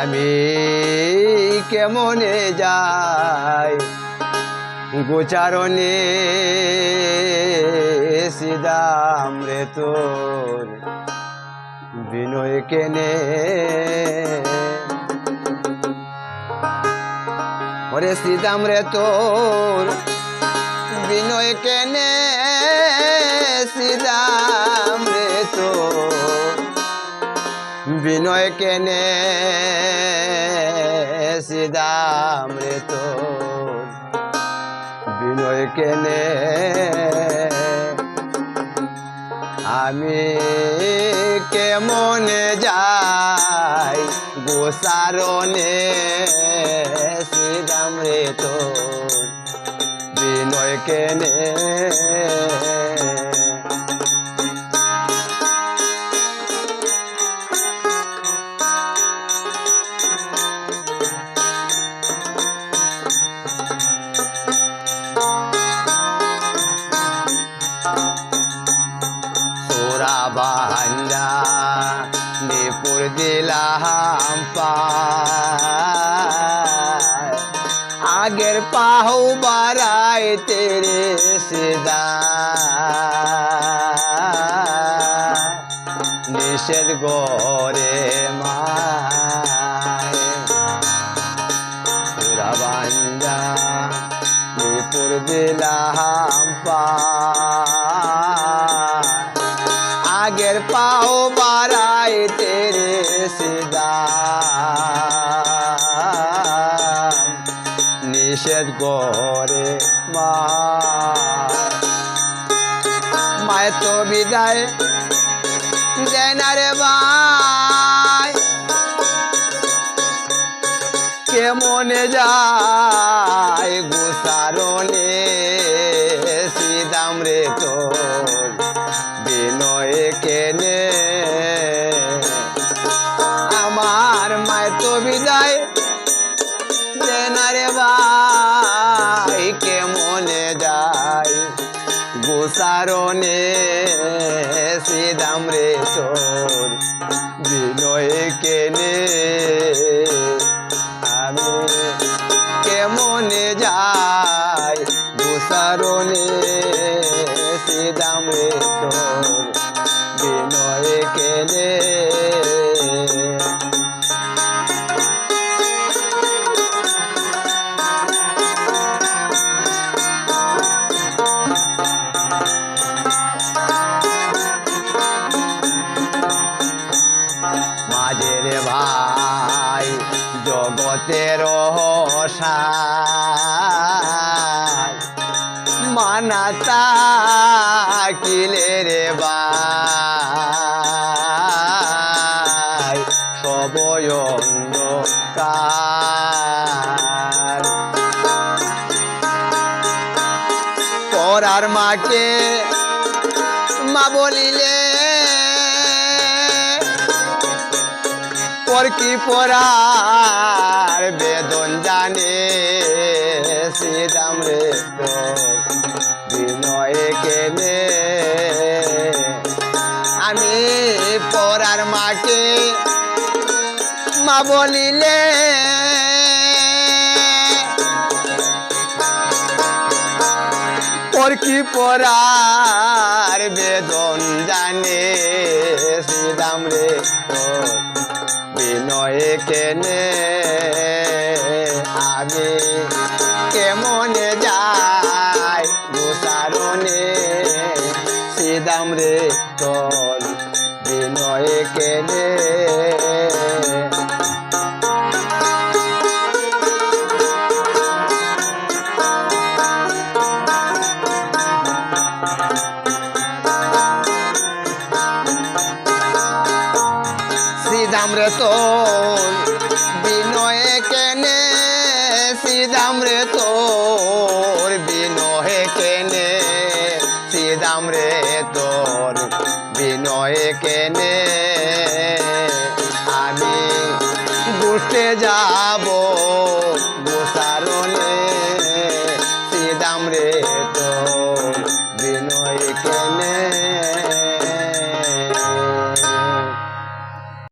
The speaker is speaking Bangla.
আমি কেমনে যাই? গোচারণে সিদাম রে তোর বিনয় কেনে? ওরে সিদাম রে তোর বিনয় কেনে? বিনয় কেনে সিদাম রে তোর বিনয় কেনে আমি কেমনে যাই গোসারণে রে বিনয় কেনে নিপুর দিলাম আগের পাহু বারাই তেরে সিদা নিষেধ গরে মায় পুরা বাঞ্জা নিপুর দিলাম পায় করে মা। মায় তো বিদায় দেয় রে ভাই। কেমনে যায় গোসারণে সিদাম রে তো বিনয় কেনে? আমার মায় তো বিদায় যায় গোসারণে সিদাম রে তোর বিনয় কেনে। আমি কেমনে যাই গোসারণে সিদাম রে তোর বিনয় কেনে? জগতের মানাতা কিলে রে সবয়ঙ্গকার পরার মাকে মা বলিলে পর কি পরার বেদন জানে? শ্রীরাম রে বিনয় কেনে। আমি পরার মাকে মা বলিলে, পর কি পরার বেদন জানে? শ্রীরাম রে বিনয় কেনে আমি কেমনে যাই গোসারণে? সিদাম রে তল বিনয় কেনে। শ্রীদাম রে তোর বিনয়ে কেনে শ্রীদাম রে তোর বিনয়ে কেনে শ্রীদাম রে তোর বিনয়ে কেনে। আমি ঘুরতে যাব